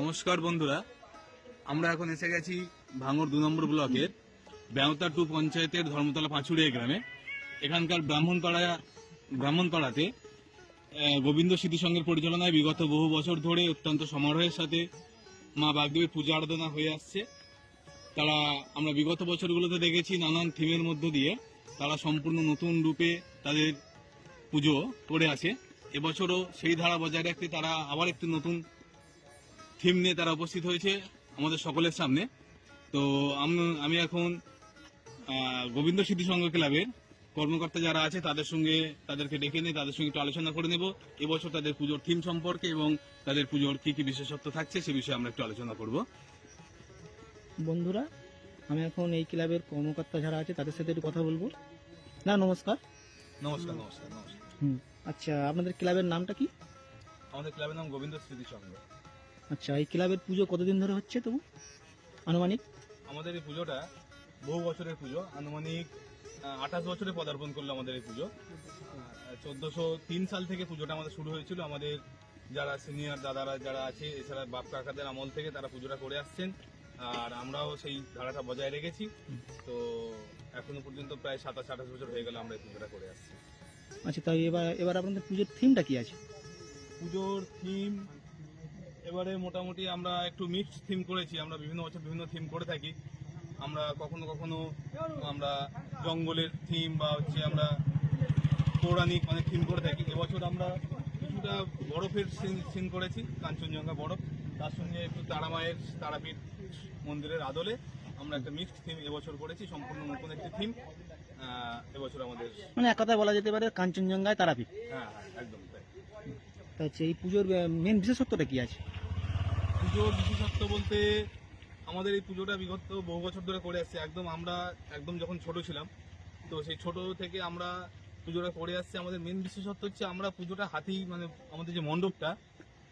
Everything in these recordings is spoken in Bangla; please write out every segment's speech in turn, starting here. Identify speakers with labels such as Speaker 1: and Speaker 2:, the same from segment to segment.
Speaker 1: নমস্কার বন্ধুরা, আমরা এখন এসে গেছি ভাঙর দু নম্বর ব্লকের ব্যাংতা টু পঞ্চায়েতের ধর্মতলা পাঁচুড়িয়া গ্রামে। এখানকার ব্রাহ্মণপাড়া, ব্রাহ্মণপাড়াতে গোবিন্দ স্মৃতি সংঘের পরিচালনায় বিগত বহু বছর ধরে অত্যন্ত সমারোহের সাথে মা বাগদেবীর পূজা আরাধনা হয়ে আসছে। তারা, আমরা বিগত বছরগুলোতে দেখেছি নানান থিমের মধ্য দিয়ে তারা সম্পূর্ণ নতুন রূপে তাদের পুজো করে আছে এবছরও সেই ধারা বজায় রাখতে তারা আবার একটি নতুন থিম নিয়ে তারা উপস্থিত হয়েছে আমাদের সকলের সামনে। তো আমি এখন গোবিন্দ স্মৃতি সংঘ ক্লাবের কর্মকর্তা যারা আছে তাদের সঙ্গে তাদেরকে ডেকে নিয়ে তাদের সঙ্গে একটু আলোচনা করে নেব। এবছর তাদের পুজোর থিম সম্পর্কে এবং তাদের পুজোর কি কি বিশেষত্ব থাকছে সে বিষয়ে আমরা একটু আলোচনা করব।
Speaker 2: বন্ধুরা আমি এখন এই ক্লাবের কর্মকর্তা যারা আছে তাদের সাথে একটু কথা বলব। না নমস্কার।
Speaker 1: নমস্কার নমস্কার নমস্কার।
Speaker 2: হুম আচ্ছা আপনাদের ক্লাবের নামটা কি?
Speaker 1: আমাদের ক্লাবের নাম গোবিন্দ স্মৃতি সংঘ।
Speaker 2: আচ্ছা এই ক্লাবের পুজো কতদিন ধরে হচ্ছে তবু? আনুমানিক?
Speaker 1: আমাদের এই পুজোটা বহু বছরের পুজো। আনুমানিক আঠাশ বছরে পদার্পণ করল আমাদের এই পুজো। চোদ্দশো তিন সাল থেকে পুজোটা আমাদের শুরু হয়েছিল। আমাদের যারা সিনিয়র দাদারা যারা আছে এছাড়া বাপ কাকাদের আমল থেকে তারা পুজোটা করে আসছেন। আর আমরাও সেই ধারাটা বজায় রেখেছি। তো এখনও পর্যন্ত প্রায় সাতাশ আঠাশ বছর হয়ে গেল আমরা এই পুজোটা করে আসছি।
Speaker 2: আচ্ছা তাই এবার এবার আপনাদের পুজোর থিমটা কি আছে?
Speaker 1: পুজোর থিম এবারে মোটামুটি আমরা একটু মিক্সড থিম করেছি। আমরা বিভিন্ন বছর বিভিন্ন থিম করে থাকি। আমরা কখনো কখনো আমরা জঙ্গলের থিম বা হচ্ছে আমরা পৌরাণিক অনেক থিম করে থাকি। এবছর আমরা কিছুটা বরফের সিন করেছি কাঞ্চনজঙ্ঘা বরফ। তার সঙ্গে একটু তারামায়ের তারাপীঠ মন্দিরের আদলে আমরা একটা মিক্সড থিম এবছর করেছি সম্পূর্ণ নতুন একটি থিম এবছর আমাদের
Speaker 2: মানে এক কথায় বলা যেতে পারে কাঞ্চনজঙ্ঘায় তারাপীঠ।
Speaker 1: হ্যাঁ হ্যাঁ একদম তাই।
Speaker 2: তা এই পুজোর মেন বিশেষত্বটা কি আছে?
Speaker 1: পুজোর বিশেষত্ব বলতে আমাদের এই পুজোটা বিগত বহু বছর ধরে করে আসছে। একদম আমরা একদম যখন ছোট ছিলাম, তো সেই ছোট থেকে আমরা পুজোটা করে আসছি। আমাদের মেন বিশেষত্ব হচ্ছে আমরা পুজোটা হাতেই মানে আমাদের যে মণ্ডপটা,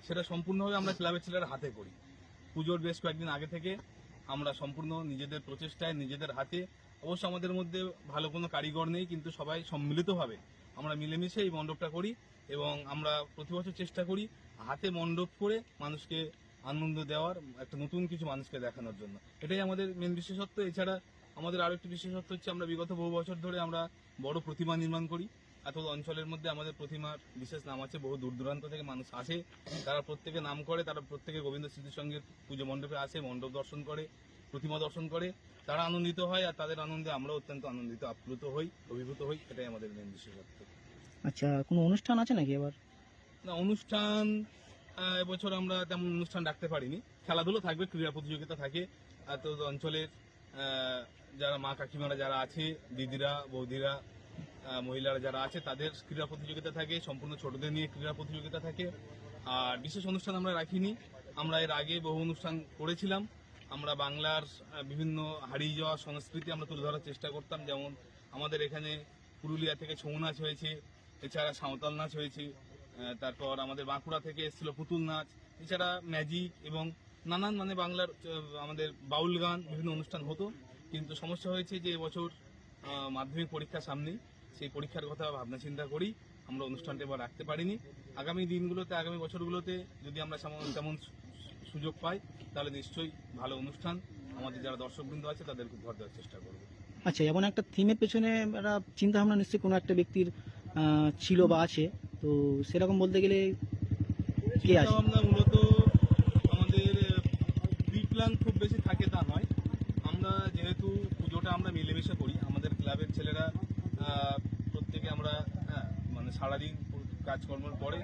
Speaker 1: সেটা সম্পূর্ণভাবে আমরা ক্লাবের ছেলেরা হাতে করি। পুজোর বেশ কয়েকদিন আগে থেকে আমরা সম্পূর্ণ নিজেদের প্রচেষ্টায়, নিজেদের হাতে। অবশ্য আমাদের মধ্যে ভালো কোনো কারিগর নেই, কিন্তু সবাই সম্মিলিতভাবে আমরা মিলেমিশে এই মণ্ডপটা করি এবং আমরা প্রতি বছর চেষ্টা করি হাতে মণ্ডপ করে মানুষকে আনন্দ দেওয়ার একটা নতুন কিছু মানুষকে দেখানোর জন্য। এটাই আমাদের মেন বিশেষত্ব। এছাড়া আমাদের আরও একটি বিশেষত্ব হচ্ছে আমরা বিগত বহু বছর ধরে আমরা বড় প্রতিমা নির্মাণ করি। এত অঞ্চলের মধ্যে আমাদের প্রতিমার বিশেষ নাম আছে বহু দূর দূরান্ত থেকে মানুষ আসে। তারা প্রত্যেকে নাম করে তারা প্রত্যেকে গোবিন্দ স্মৃতির সঙ্গে পুজো মণ্ডপে আসে মণ্ডপ দর্শন করে প্রতিমা দর্শন করে। তারা আনন্দিত হয় আর তাদের আনন্দে আমরা অত্যন্ত আনন্দিত আপ্লুত হই অভিভূত হই। এটাই আমাদের মেন বিশেষত্ব।
Speaker 2: আচ্ছা কোনো অনুষ্ঠান আছে নাকি এবার?
Speaker 1: না অনুষ্ঠান এবছর আমরা তেমন অনুষ্ঠান রাখতে পারিনি। খেলাধুলো থাকবে, ক্রীড়া প্রতিযোগিতা থাকে। তো অঞ্চলের যারা মা কাকিমারা যারা আছে, দিদিরা, বৌদিরা মহিলারা যারা আছে, তাদের ক্রীড়া প্রতিযোগিতা থাকে, সম্পূর্ণ ছোটদের নিয়ে ক্রীড়া প্রতিযোগিতা থাকে। আর বিশেষ অনুষ্ঠান আমরা রাখিনি। আমরা এর আগে বহু অনুষ্ঠান করেছিলাম। আমরা বাংলার বিভিন্ন হারিয়ে যাওয়া সংস্কৃতি আমরা তুলে ধরার চেষ্টা করতাম। যেমন আমাদের এখানে পুরুলিয়া থেকে ছৌ নাচ হয়েছে, এছাড়া সাঁওতাল নাচ হয়েছে। তারপর আমাদের বাঁকুড়া থেকে এসেছিল পুতুল নাচ, এছাড়া ম্যাজিক এবং নানান মানে বাংলার আমাদের বাউল গান বিভিন্ন অনুষ্ঠান হতো। কিন্তু সমস্যা হয়েছে যে এবছর মাধ্যমিক পরীক্ষা সামনেই, সেই পরীক্ষার কথা ভাবনা চিন্তা করি, আমরা অনুষ্ঠানটা এবার রাখতে পারিনি। আগামী দিনগুলোতে, আগামী বছরগুলোতে যদি আমরা তেমন সুযোগ পাই, তাহলে নিশ্চয়ই ভালো অনুষ্ঠান আমাদের যারা দর্শকবৃন্দ আছে, তাদেরকে ঘর দেওয়ার চেষ্টা করব।
Speaker 2: আচ্ছা এমন একটা থিমের পেছনে একটা চিন্তা ভাবনা নিশ্চয়ই কোনো একটা ব্যক্তির ছিল বা আছে? তো সেরকম বলতে গেলে কে আছে?
Speaker 1: চিন্তাভাবনা মূলত আমাদের প্ল্যান খুব বেশি থাকে তা নয়। আমরা যেহেতু পুজোটা আমরা মিলেমিশে করি আমাদের ক্লাবের ছেলেরা প্রত্যেকে আমরা হ্যাঁ, মানে সারাদিন কাজকর্মের পরে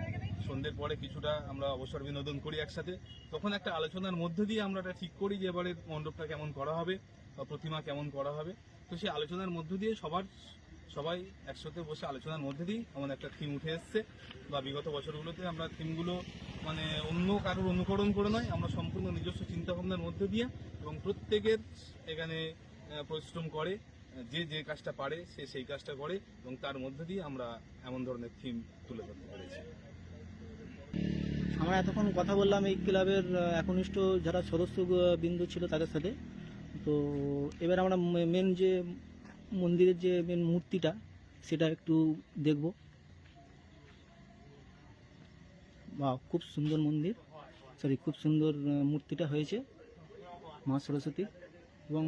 Speaker 1: সন্ধ্যের পরে কিছুটা আমরা অবসর বিনোদন করি একসাথে। তখন একটা আলোচনার মধ্যে দিয়ে আমরা এটা ঠিক করি যে এবারে মণ্ডপটা কেমন করা হবে বা প্রতিমা কেমন করা হবে। তো সেই আলোচনার মধ্য দিয়ে সবার সবাই একসাথে বসে আলোচনার মধ্যে দিয়েই আমাদের একটা থিম উঠে এসছে। বা বিগত বছরগুলোতে আমরা থিমগুলো মানে অন্য কারোর অনুকরণ করে নয়, আমরা সম্পূর্ণ নিজস্ব চিন্তা ভাবনার মধ্যে দিয়ে এবং প্রত্যেকের এখানে পরিশ্রম করে, যে যে কাজটা পারে সে সেই কাজটা করে এবং তার মধ্যে দিয়ে আমরা এমন ধরনের থিম তুলে ধরতে পেরেছি।
Speaker 2: আমরা এতক্ষণ কথা বললাম এই ক্লাবের একনিষ্ঠ যারা সদস্য বিন্দু ছিল তাদের সাথে। তো এবার আমরা মেন যে মন্দিরের যে মেন মূর্তিটা, সেটা একটু দেখব। বা খুব সুন্দর মন্দির। সরি খুব সুন্দর মূর্তিটা হয়েছে মা সরস্বতীর। এবং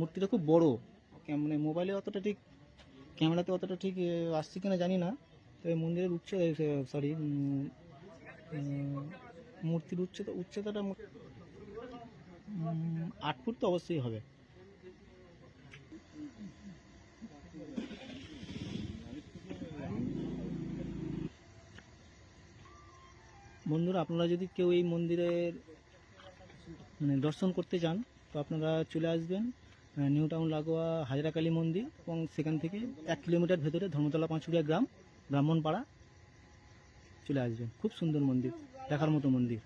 Speaker 2: মূর্তিটা খুব বড়। মানে মোবাইলে অতটা ঠিক, ক্যামেরাতে অতটা ঠিক আসছে কিনা জানি না। তবে মন্দিরের উচ্চ সরি মূর্তির উচ্চতা, উচ্চতাটা আট ফুট তো অবশ্যই হবে। বন্ধুরা, আপনারা যদি কেউ এই মন্দিরের মানে দর্শন করতে চান, তো আপনারা চলে আসবেন নিউ টাউন লাগোয়া হাজরাকালী মন্দির এবং সেখান থেকে এক কিলোমিটার ভেতরে ধর্মতলা পাঁচুড়িয়া গ্রাম, ব্রাহ্মণপাড়া চলে আসবেন। খুব সুন্দর মন্দির, দেখার মতো মন্দির।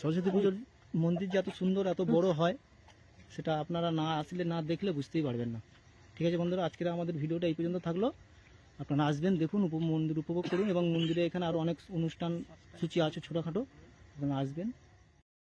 Speaker 2: সরস্বতী পুজোর মন্দির যে এত সুন্দর, এত বড় হয় সেটা আপনারা না আসলে না দেখলে বুঝতেই পারবেন না। ঠিক আছে বন্ধুরা, আজকের আমাদের ভিডিওটা এই পর্যন্ত থাকল। আপনারা আসবেন, দেখুন উপ মন্দির উপভোগ করুন এবং মন্দিরে এখানে আরও অনেক অনুষ্ঠান সূচি আছে ছোটোখাটো। আপনারা আসবেন।